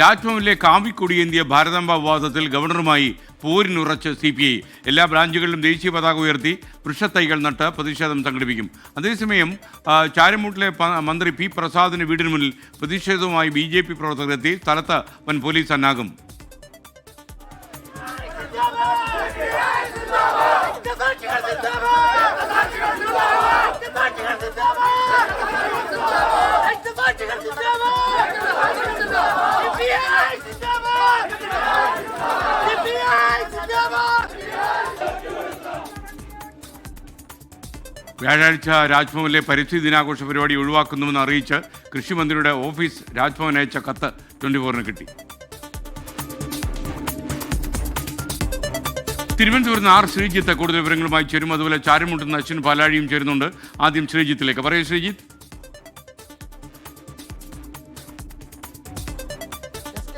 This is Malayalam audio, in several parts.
രാജ്ഭവനിലെ കാവിക്കൊടിയേന്തിയ ഭാരതാംബ വിവാദത്തിൽ ഗവർണറുമായി പോരിനുറച്ച് സി പി ഐ. എല്ലാ ബ്രാഞ്ചുകളിലും ദേശീയ പതാക ഉയർത്തി വൃക്ഷത്തൈകൾ നട്ട് പ്രതിഷേധം സംഘടിപ്പിക്കും. അതേസമയം ചാരമൂട്ടിലെ മന്ത്രി പി പ്രസാദിന് വീടിന് മുന്നിൽ പ്രതിഷേധവുമായി ബി ജെ പി പ്രവർത്തകരെത്തി സ്ഥലത്ത് വൻ പോലീസ് സന്നാഹം വ്യാഴാഴ്ച രാജ്ഭവനിലെ പരിസ്ഥിതി ദിനാഘോഷ പരിപാടി ഒഴിവാക്കുന്നുവെന്ന് അറിയിച്ച് കൃഷിമന്ത്രിയുടെ ഓഫീസ് രാജ്ഭവൻ അയച്ച കത്ത് ട്വന്റി ഫോറിന് കിട്ടി. തിരുവനന്തപുരത്ത് ആർ ശ്രീജിത്ത് കൂടുതൽ വിവരങ്ങളുമായി ചേരും. അതുപോലെ ചാരമുട്ടുന്ന അശ്വിൻ പാലാഴിയും ചേരുന്നുണ്ട്. ആദ്യം ശ്രീജിത്തിലേക്ക്. പറയൂ ശ്രീജിത്ത്.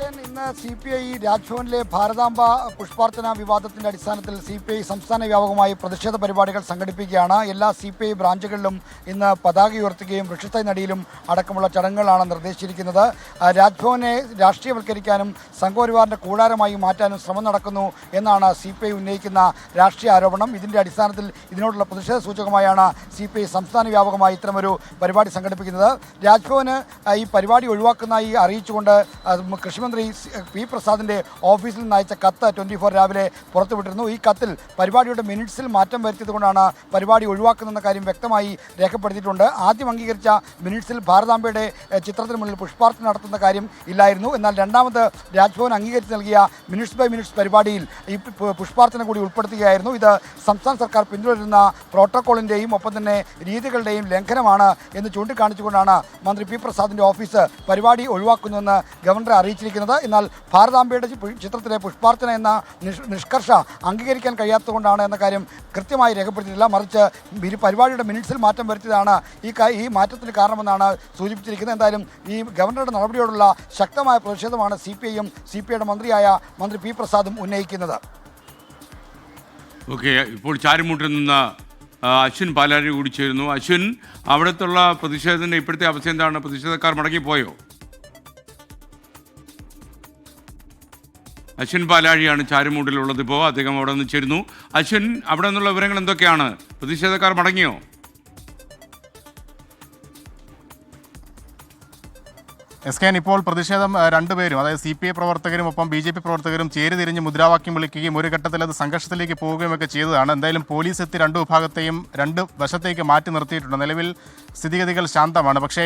എൻ ഇന്ന് സി പി ഐ രാജ്ഭവനിലെ ഭാരതാംബ പുഷ്പാർച്ചന വിവാദത്തിന്റെ അടിസ്ഥാനത്തിൽ സി പി ഐ സംസ്ഥാന വ്യാപകമായി പ്രതിഷേധ പരിപാടികൾ സംഘടിപ്പിക്കുകയാണ്. എല്ലാ സി പി ഐ ബ്രാഞ്ചുകളിലും ഇന്ന് പതാക ഉയർത്തുകയും വൃക്ഷത്തൈ നടിയിലും അടക്കമുള്ള ചടങ്ങുകളാണ് നിർദ്ദേശിച്ചിരിക്കുന്നത്. രാജ്ഭവനെ രാഷ്ട്രീയവൽക്കരിക്കാനും സംഘപരിവാറിന്റെ കൂടാരമായി മാറ്റാനും ശ്രമം നടക്കുന്നു എന്നാണ് സി പി ഐ ഉന്നയിക്കുന്ന രാഷ്ട്രീയ ആരോപണം. ഇതിന്റെ അടിസ്ഥാനത്തിൽ ഇതിനോടുള്ള പ്രതിഷേധ സൂചകമായാണ് സി പി ഐ സംസ്ഥാന വ്യാപകമായി ഇത്തരമൊരു പരിപാടി സംഘടിപ്പിക്കുന്നത്. രാജ്ഭവന് ഈ പരിപാടി ഒഴിവാക്കുന്നതായി അറിയിച്ചുകൊണ്ട് കൃഷിമന്ത്രി സി- പി പ്രസാദിന്റെ ഓഫീസിൽ നിന്ന് അയച്ച കത്ത് ട്വന്റി ഫോർ രാവിലെ പുറത്തുവിട്ടിരുന്നു. ഈ കത്തിൽ പരിപാടിയുടെ മിനിറ്റ്സിൽ മാറ്റം വരുത്തിയതുകൊണ്ടാണ് പരിപാടി ഒഴിവാക്കുന്നതെന്ന കാര്യം വ്യക്തമായി രേഖപ്പെടുത്തിയിട്ടുണ്ട്. ആദ്യം അംഗീകരിച്ച മിനിറ്റ്സിൽ ഭാരതാംബയുടെ ചിത്രത്തിന് മുന്നിൽ പുഷ്പാർച്ചന നടത്തുന്ന കാര്യം ഇല്ലായിരുന്നു. എന്നാൽ രണ്ടാമത് രാജ്ഭവൻ അംഗീകരിച്ച് നൽകിയ മിനിറ്റ്സ് ബൈ മിനിറ്റ്സ് പരിപാടിയിൽ ഈ പുഷ്പാർച്ചന കൂടി ഉൾപ്പെടുത്തുകയായിരുന്നു. ഇത് സംസ്ഥാന സർക്കാർ പിന്തുടരുന്ന പ്രോട്ടോക്കോളിന്റെയും ഒപ്പം തന്നെ രീതികളുടെയും ലംഘനമാണ് എന്ന് ചൂണ്ടിക്കാണിച്ചുകൊണ്ടാണ് മന്ത്രി പി പ്രസാദിന്റെ ഓഫീസ് പരിപാടി ഒഴിവാക്കുന്നുവെന്ന് ഗവർണറെ അറിയിച്ചിരിക്കുന്നത്. എന്നാൽ ഭാരതാംബയുടെ ചിത്രത്തിലെ പുഷ്പാർച്ചന എന്ന നിഷ്കർഷ അംഗീകരിക്കാൻ കഴിയാത്തതുകൊണ്ടാണ് എന്ന കാര്യം കൃത്യമായി രേഖപ്പെടുത്തിയിട്ടില്ല. മറിച്ച് പരിപാടിയുടെ മിനിറ്റ്സിൽ മാറ്റം വരുത്തിയതാണ് ഈ ഈ മാറ്റത്തിന് കാരണമെന്നാണ് സൂചിപ്പിച്ചിരിക്കുന്നത്. എന്തായാലും ഈ ഗവർണറുടെ നടപടിയോടുള്ള ശക്തമായ പ്രതിഷേധമാണ് സി പി ഐയും സി പി ഐയുടെ മന്ത്രിയായ മന്ത്രി പി പ്രസാദും ഉന്നയിക്കുന്നത്. ഓക്കെ ഇപ്പോൾ ചാരുമൂട്ടിൽ നിന്ന് അശ്വിൻ പാലാരി കൂടി ചേരുന്നു. അശ്വിൻ അവിടത്തുള്ള പ്രതിഷേധത്തിന്റെ ഇപ്പോഴത്തെ അവസ്ഥ എന്താണ്? പ്രതിഷേധക്കാർ മടങ്ങിപ്പോയോ? അശ്വിൻ പാലാഴിയാണ് ചാരുമൂട്ടിലുള്ളത് ഇപ്പോൾ അദ്ദേഹം അവിടെ നിന്ന് ചേരുന്നു. അശ്വിൻ അവിടെ നിന്നുള്ള വിവരങ്ങൾ എന്തൊക്കെയാണ്? പ്രതിഷേധക്കാർ മടങ്ങിയോ? എസ് കെ ഇപ്പോൾ പ്രതിഷേധം രണ്ടുപേരും അതായത് സി പി ഐ പ്രവർത്തകരും ഒപ്പം ബി ജെ പി പ്രവർത്തകരും ചേരിതിരിഞ്ഞ് മുദ്രാവാക്യം വിളിക്കുകയും ഒരു ഘട്ടത്തിൽ അത് സംഘർഷത്തിലേക്ക് പോവുകയും ഒക്കെ ചെയ്തതാണ്. എന്തായാലും പോലീസ് എത്തി രണ്ട് വിഭാഗത്തെയും രണ്ട് വശത്തേക്ക് മാറ്റി നിർത്തിയിട്ടുണ്ട്. നിലവിൽ സ്ഥിതിഗതികൾ ശാന്തമാണ്. പക്ഷേ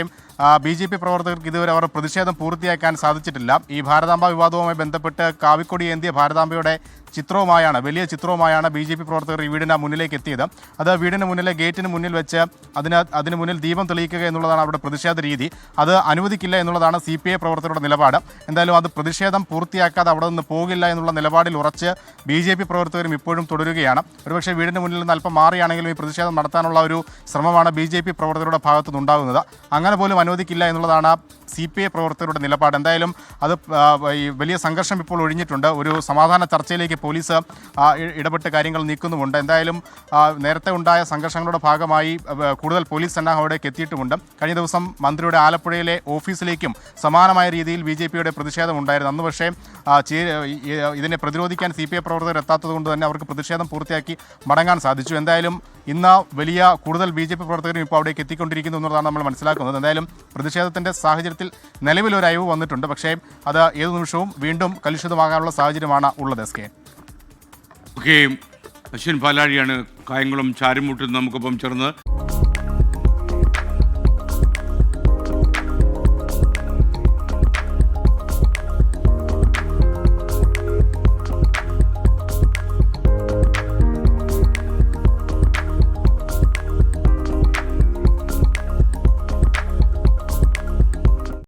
ബി ജെ പി പ്രവർത്തകർക്ക് ഇതുവരെ അവർ പ്രതിഷേധം പൂർത്തിയാക്കാൻ സാധിച്ചിട്ടില്ല. ഈ ഭാരതാംബ വിവാദവുമായി ബന്ധപ്പെട്ട് കാവിക്കൊടി ഏന്തിയ ഭാരതാംബയുടെ ചിത്രവുമായാണ് വലിയ ചിത്രവുമായാണ് ബി ജെ പി പ്രവർത്തകർ ഈ വീടിന് മുന്നിലേക്ക് എത്തിയത്. അത് വീടിന് മുന്നിലെ ഗേറ്റിന് മുന്നിൽ വെച്ച് അതിന് അതിന് മുന്നിൽ ദീപം തെളിയിക്കുക എന്നുള്ളതാണ് അവരുടെ പ്രതിഷേധ രീതി. അത് അനുവദിക്കില്ല എന്നുള്ളതാണ് സി പി ഐ പ്രവർത്തകരുടെ നിലപാട്. എന്തായാലും അത് പ്രതിഷേധം പൂർത്തിയാക്കാതെ അവിടെ നിന്ന് പോകില്ല എന്നുള്ള നിലപാടിൽ ഉറച്ച് ബി ജെ പി പ്രവർത്തകരും ഇപ്പോഴും തുടരുകയാണ്. ഒരുപക്ഷെ വീടിന് മുന്നിൽ നിന്ന് അല്പം മാറിയാണെങ്കിലും ഈ പ്രതിഷേധം നടത്താനുള്ള ഒരു ശ്രമമാണ് ബി ജെ പി പ്രവർത്തകരുടെ ഭാഗത്തു നിന്നുണ്ടാകുന്നത് അങ്ങനെ പോലും അനുവദിക്കില്ല എന്നുള്ളതാണ് സി പി ഐ പ്രവർത്തകരുടെ നിലപാട്. എന്തായാലും അത് ഈ വലിയ സംഘർഷം ഇപ്പോൾ ഒഴിഞ്ഞിട്ടുണ്ട്. ഒരു സമാധാന ചർച്ചയിലേക്ക് പോലീസ് ഇടപെട്ട് കാര്യങ്ങൾ നീക്കുന്നുമുണ്ട്. എന്തായാലും നേരത്തെ ഉണ്ടായ സംഘർഷങ്ങളുടെ ഭാഗമായി കൂടുതൽ പോലീസ് സന്നാഹം അവിടേക്ക് എത്തിയിട്ടുമുണ്ട്. കഴിഞ്ഞ ദിവസം മന്ത്രിയുടെ ആലപ്പുഴയിലെ ഓഫീസിലേക്കും സമാനമായ രീതിയിൽ ബി ജെ പിയുടെ പ്രതിഷേധം ഉണ്ടായിരുന്നു. അന്ന് പക്ഷേ ഇതിനെ പ്രതിരോധിക്കാൻ സി പി ഐ പ്രവർത്തകർ എത്താത്തത് കൊണ്ട് തന്നെ അവർക്ക് പ്രതിഷേധം പൂർത്തിയാക്കി മടങ്ങാൻ സാധിച്ചു. എന്തായാലും ഇന്ന് വലിയ കൂടുതൽ ബി ജെ പി പ്രവർത്തകരും ഇപ്പോൾ അവിടേക്ക് എത്തിക്കൊണ്ടിരിക്കുന്നു എന്നുള്ളതാണ് നമ്മൾ മനസ്സിലാക്കുന്നത്. എന്തായാലും പ്രതിഷേധത്തിന്റെ സാഹചര്യത്തിൽ നിലവിലൊരു അയവ് വന്നിട്ടുണ്ട്. പക്ഷേ അത് ഏതു നിമിഷവും വീണ്ടും കലുഷിതമാകാനുള്ള സാഹചര്യമാണ് ഉള്ളത് എസ് കെ. ഓക്കെ. അശ്വിൻ പാലാഴിയാണ് കായംകുളം ചാരുമൂട്ടിൽ നമുക്കൊപ്പം ചേർന്ന്